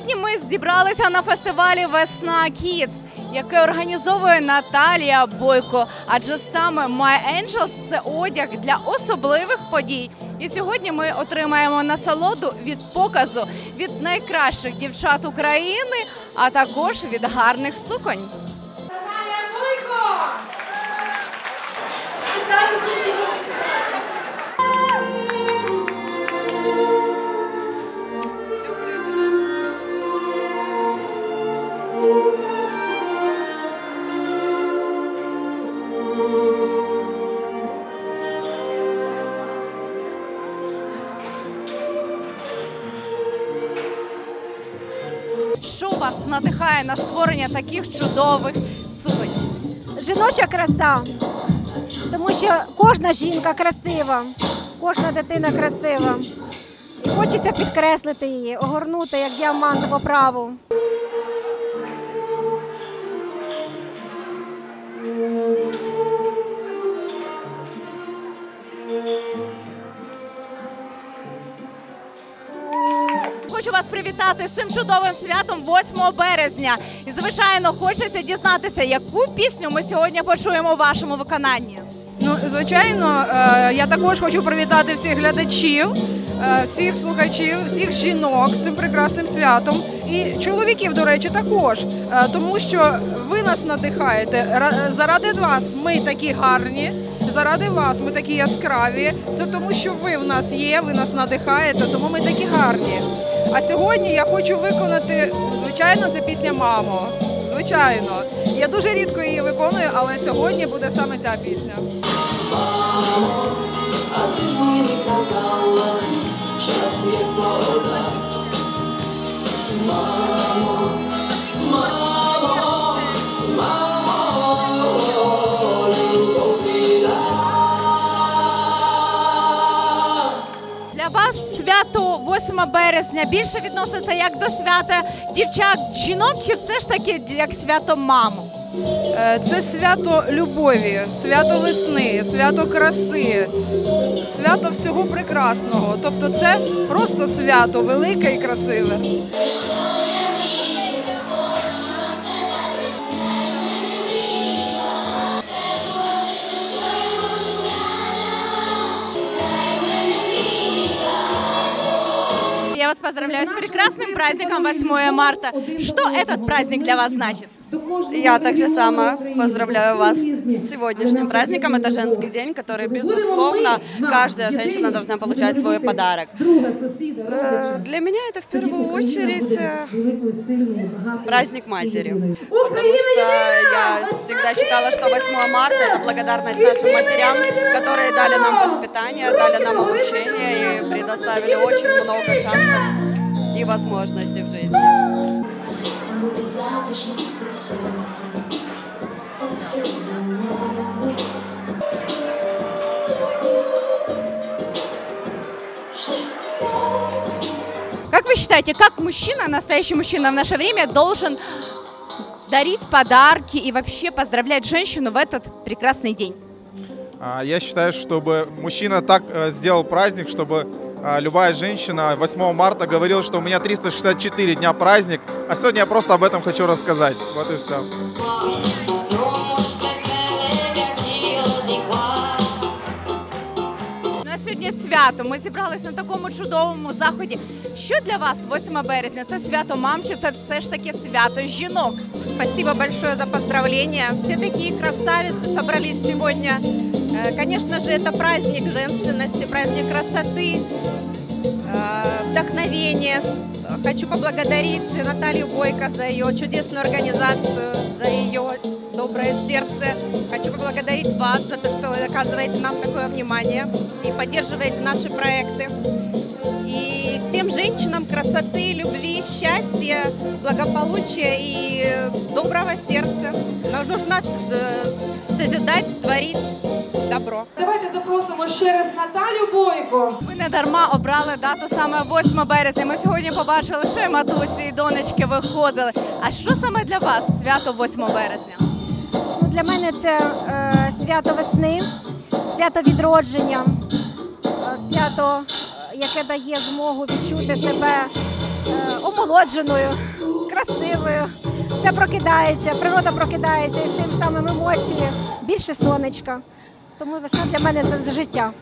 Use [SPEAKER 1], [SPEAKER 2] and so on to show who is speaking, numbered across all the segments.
[SPEAKER 1] Сьогодні ми зібралися на фестивалі Весна Кіц, який організовує Наталія Бойко. Адже саме My Angels – це одяг для особливих подій. І сьогодні ми отримаємо насолоду від показу від найкращих дівчат України, а також від гарних суконь.
[SPEAKER 2] Наталя Бойко!
[SPEAKER 1] Вас надихає на створення таких чудових суконь?
[SPEAKER 3] жіноча краса, тому що кожна жінка красива, кожна дитина красива. І хочеться підкреслити її, огорнути як діамантову праву.
[SPEAKER 1] Хочу вас привітати з цим чудовим святом 8 березня. І звичайно, хочеться дізнатися, яку пісню ми сьогодні почуємо у вашому виконанні.
[SPEAKER 4] Ну, звичайно, е, я також хочу привітати всіх глядачів, е, всіх слухачів, всіх жінок з цим прекрасним святом. І чоловіків, до речі, також, Е, тому що ви нас надихаєте. Заради вас ми такі гарні, заради вас ми такі яскраві. Це тому, що ви в нас є, ви нас надихаєте, тому ми такі гарні. А сьогодні я хочу виконати, звичайно, це пісня Мамо. Звичайно, я дуже рідко її виконую, але сьогодні буде саме ця пісня.
[SPEAKER 5] А ти мені казала, час пора. Мамо, мамо,
[SPEAKER 1] 8 березня більше відноситься як до свята дівчат, жінок, чи все ж таки як свято маму?
[SPEAKER 4] Е, Це свято любові, свято весни, свято краси, свято всього прекрасного. Тобто це просто свято велике і красиве.
[SPEAKER 1] Поздравляю с прекрасным праздником 8 марта. Что этот праздник для вас значит?
[SPEAKER 6] Я также сама поздравляю вас с сегодняшним праздником. Это женский день, который, безусловно, каждая женщина должна получать свой подарок. Э, Для меня это в первую очередь э, праздник матери. Потому что я всегда считала, что 8 марта – это благодарность нашим матерям, которые дали нам воспитание, дали нам обучение и предоставили очень много шансов и возможностей в жизни.
[SPEAKER 1] Как вы считаете, как мужчина, настоящий мужчина в наше время должен дарить подарки и вообще поздравлять женщину в этот прекрасный день?
[SPEAKER 7] А, Я считаю, чтобы мужчина так э, сделал праздник, чтобы любая женщина 8 марта говорила, что у меня 364 дня праздник, а сегодня я просто об этом хочу рассказать. Вот и все.
[SPEAKER 1] Ну а сьогодні свято. Ми зібралися на такому чудовому заході. Що для вас 8 березня? Це свято мам чи це все ж таки свято жінок?
[SPEAKER 8] Спасибо большое за поздравления. Все такие красавицы собрались сегодня. Э, Конечно же, это праздник женственности, праздник красоты, э, вдохновения. Хочу поблагодарить Наталью Бойко за ее чудесную организацию, за ее доброе сердце. Хочу поблагодарить вас за то, что вы оказываете нам такое внимание и поддерживаете наши проекты. И всем женщинам красоты, любви, счастья, благополучия и э, доброго сердца. Нам нужно э, с- созидать, творить добро.
[SPEAKER 2] Давайте запросимо ще раз Наталю Бойко.
[SPEAKER 1] Ви не дарма обрали дату саме 8 березня. Ми сьогодні побачили, що і матусі, і донечки виходили. А що саме для вас свято 8 березня?
[SPEAKER 3] Ну, для мене це е, свято весни, свято відродження, е, свято, е, яке дає змогу відчути себе омолодженою, красивою. Все прокидається, природа прокидається із тим самим емоції, більше сонечка. Тому весна для мене за життя.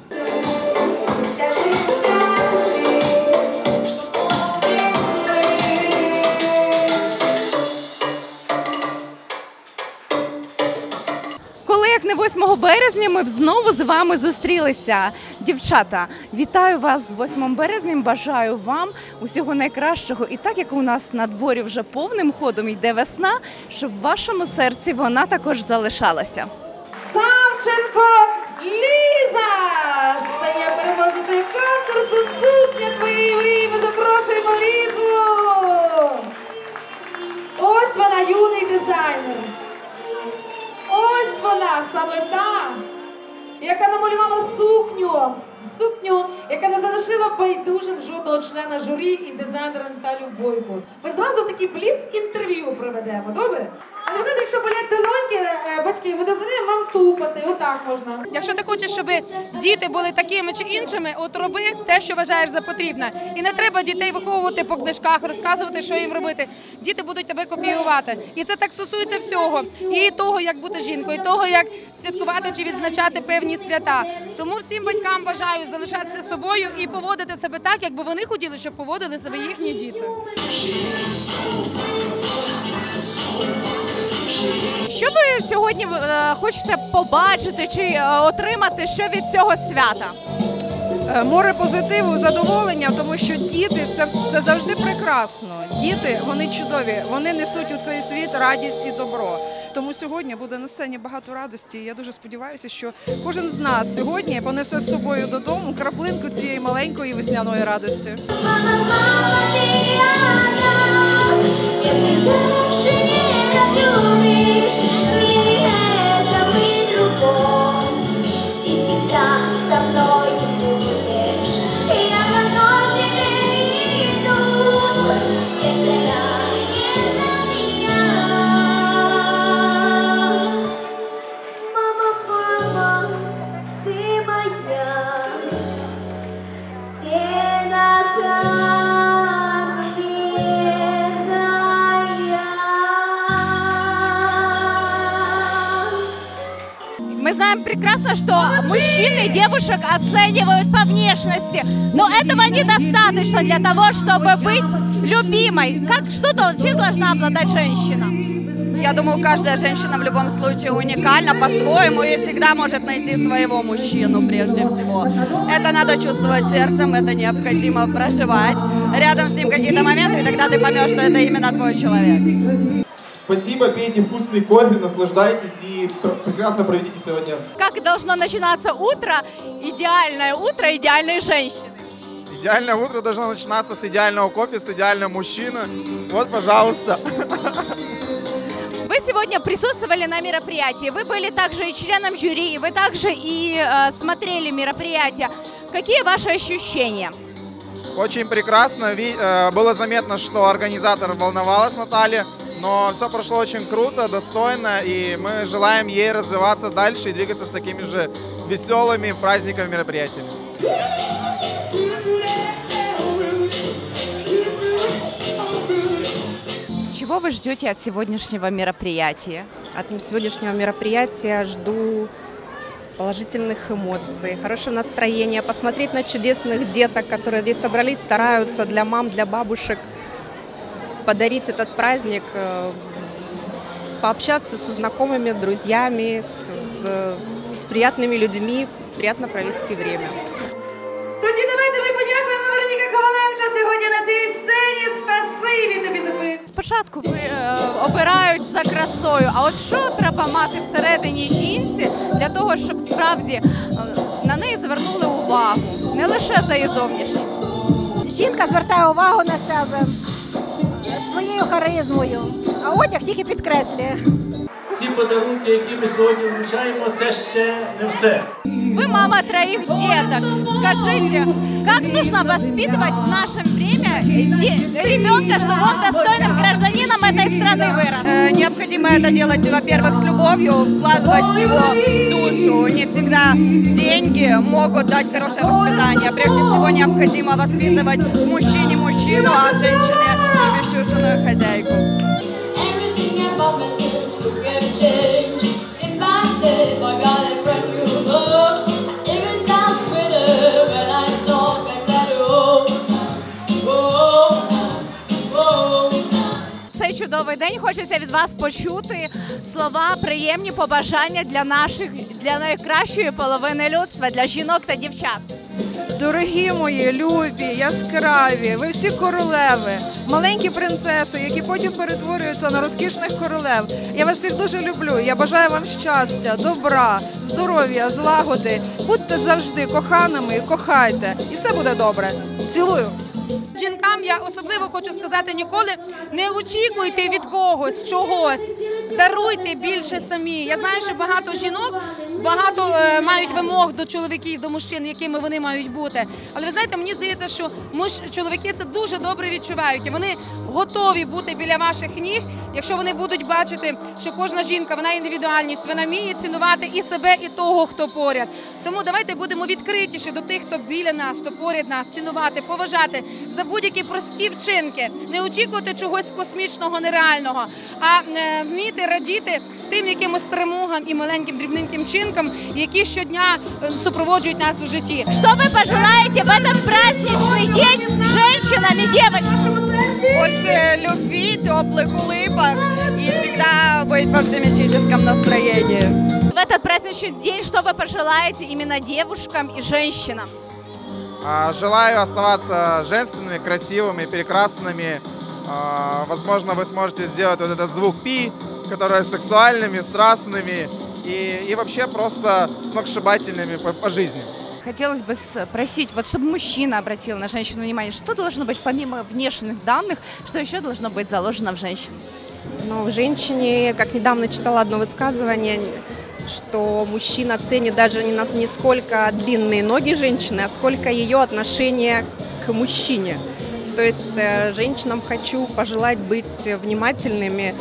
[SPEAKER 1] 8 березня, ми б знову з вами зустрілися. Дівчата, вітаю вас з 8 березня. Бажаю вам усього найкращого. І так як у нас на дворі вже повним ходом йде весна, щоб в вашому серці вона також залишалася.
[SPEAKER 2] Савченко Ліза стає переможницею конкурсу Сукня твоєї мрії. Ми запрошуємо Лізу. Ось вона, юний дизайнер. Ось вона, саме та, яка намалювала сукню. Сукню, яка не залишила байдужим жодного члена журі і дизайнера Наталю Бойко. Ми зразу такий бліц-інтерв'ю проведемо, добре? А ви знаєте, якщо болять долоньки, е, батьки, ми дозволяємо вам тупати. Отак можна.
[SPEAKER 9] Якщо ти хочеш, щоб діти були такими чи іншими, от роби те, що вважаєш за потрібне. І не треба дітей виховувати по книжках, розказувати, що їм робити. Діти будуть тебе копіювати. І це так стосується всього. І того, як бути жінкою, і того, як святкувати чи відзначати певні свята. Тому всім батькам бажаю залишатися собою і поводити себе так, якби вони хотіли, щоб поводили себе їхні діти.
[SPEAKER 1] Що ви сьогодні е, хочете побачити чи е, отримати що від цього свята?
[SPEAKER 4] Е, Море позитиву, задоволення, тому що діти це завжди прекрасно. Діти вони чудові, вони несуть у цей світ радість і добро. Тому сьогодні буде на сцені багато радості. і Я дуже сподіваюся, що кожен з нас сьогодні понесе з собою додому краплинку цієї маленької весняної радості.
[SPEAKER 10] Мама, мама, Диана, если больше не разлюбишь, или это быть другом, ты
[SPEAKER 1] прекрасно, что мужчины девушек оценивают по внешности, но этого недостаточно для того, чтобы быть любимой. Как что чем должна обладать женщина?
[SPEAKER 6] Я думаю, каждая женщина в любом случае уникальна по-своему и всегда может найти своего мужчину прежде всего. Это надо чувствовать сердцем, это необходимо проживать. Рядом с ним какие-то моменты, и тогда ты поймешь, что это именно твой человек.
[SPEAKER 7] Спасибо, пейте вкусный кофе, наслаждайтесь и пр- прекрасно проведите сегодня.
[SPEAKER 1] Как должно начинаться утро? Идеальное утро идеальной женщины.
[SPEAKER 7] Идеальное утро должно начинаться с идеального кофе, с идеального мужчины. Вот, пожалуйста.
[SPEAKER 1] Вы сегодня присутствовали на мероприятии. Вы были также и членом жюри, вы также и э, смотрели мероприятие. Какие ваши ощущения?
[SPEAKER 7] Очень прекрасно. Ви- э, Было заметно, что организатор волновалась Наталья, но все прошло очень круто, достойно, и мы желаем ей развиваться дальше и двигаться с такими же веселыми праздниками, мероприятиями.
[SPEAKER 1] Чего вы ждете от сегодняшнего мероприятия?
[SPEAKER 8] От сегодняшнего мероприятия жду положительных эмоций, хорошего настроения, посмотреть на чудесных деток, которые здесь собрались, стараются для мам, для бабушек подарить этот праздник, э, пообщаться со знакомыми, друзьями, с, с- с приятными людьми, приятно провести время.
[SPEAKER 2] Тоді давайте ми подякуємо Вероніка Коваленко сьогодні на цій сцені. Спасибі тобі за твою
[SPEAKER 1] Спочатку ви, е, обирають за красою, а от що треба мати всередині жінці для того, щоб справді е, на неї звернули увагу, не лише за її зовнішність.
[SPEAKER 3] Жінка звертає увагу на себе своєю харизмою, а одяг тільки підкреслює.
[SPEAKER 11] Ці подарунки, які ми сьогодні вручаємо, це ще не все.
[SPEAKER 1] Вы мама троих деток. Скажите, как нужно воспитывать в наше время де- ребенка, чтобы он достойным гражданином этой страны вырос?
[SPEAKER 6] Э, Необходимо это делать, во-первых, с любовью, вкладывать в его душу. Не всегда деньги могут дать хорошее воспитание. Прежде всего необходимо воспитывать в мужчине мужчину. мужчину, а от любящую хозяйку.
[SPEAKER 10] Oh, oh, oh.
[SPEAKER 1] Цей чудовий день хочеться від вас почути слова, приємні побажання для наших для найкращої половини людства, для жінок та дівчат.
[SPEAKER 4] Дорогі мої, любі, яскраві, ви всі королеви, маленькі принцеси, які потім перетворюються на розкішних королев. Я вас всіх дуже люблю. Я бажаю вам щастя, добра, здоров'я, злагоди. Будьте завжди коханими кохайте, і все буде добре. Цілую.
[SPEAKER 9] Жінкам я особливо хочу сказати ніколи не очікуйте від когось чогось. Даруйте більше самі. Я знаю, що багато жінок багато е, мають вимог до чоловіків, до мужчин, якими вони мають бути. Але ви знаєте, мені здається, що муж, чоловіки це дуже добре відчувають. І вони готові бути біля ваших ніг, якщо вони будуть бачити, що кожна жінка вона індивідуальність, вона вміє цінувати і себе, і того, хто поряд. Тому давайте будемо відкритіші до тих, хто біля нас, хто поряд нас, цінувати, поважати за будь-які прості вчинки, не очікувати чогось космічного, нереального, а е, вміти радіти тим якимось перемогам і маленьким дрібненьким чинкам, які щодня е, супроводжують нас у житті.
[SPEAKER 1] Что вы пожелаете в этот праздничный день женщинам и девочкам?
[SPEAKER 6] Больше любви, теплых улыбок и всегда быть в оптимистическом настроении.
[SPEAKER 1] В этот праздничный день что вы пожелаете именно девушкам и женщинам?
[SPEAKER 7] А, Желаю оставаться женственными, красивыми, прекрасными. А, Возможно, вы сможете сделать вот этот звук пи, который сексуальными, страстными и, и вообще просто сногсшибательными по, по жизни.
[SPEAKER 1] Хотелось бы спросить, вот чтобы мужчина обратил на женщину внимание, что должно быть помимо внешних данных, что еще должно быть заложено в женщину?
[SPEAKER 8] Но в женщине, как недавно читала одно высказывание, что мужчина ценит даже не, нас, не сколько длинные ноги женщины, а сколько ее отношение к мужчине. То есть э, женщинам хочу пожелать быть внимательными,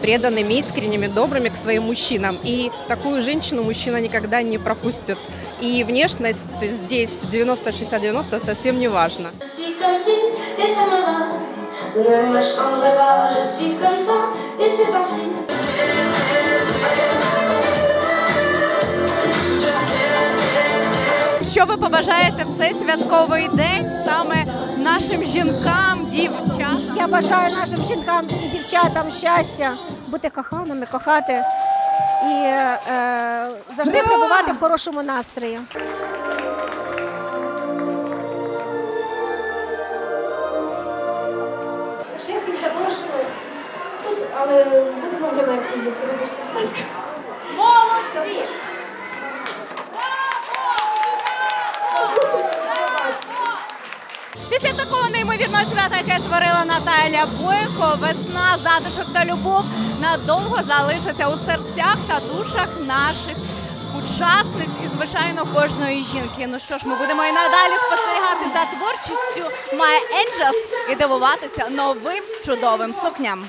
[SPEAKER 8] преданными, искренними, добрыми к своим мужчинам. И такую женщину мужчина никогда не пропустит. И внешность здесь 90-60-90 совсем не
[SPEAKER 10] ainsi.
[SPEAKER 1] Що ви побажаєте в цей святковий день нашим жінкам, дівчатам?
[SPEAKER 3] Я бажаю нашим жінкам і дівчатам щастя, бути коханими, кохати і е, завжди перебувати в хорошому настрої. Ще всіх запрошую, але будемо в гримерці їсти, вибачте, будь ласка.
[SPEAKER 1] Після такого неймовірного свята, яке створила Наталя Бойко, весна, затишок та любов надовго залишаться у серцях та душах наших учасниць і, звичайно, кожної жінки. Ну що ж, ми будемо і надалі спостерігати за творчістю Має Енджелс і дивуватися новим чудовим сукням.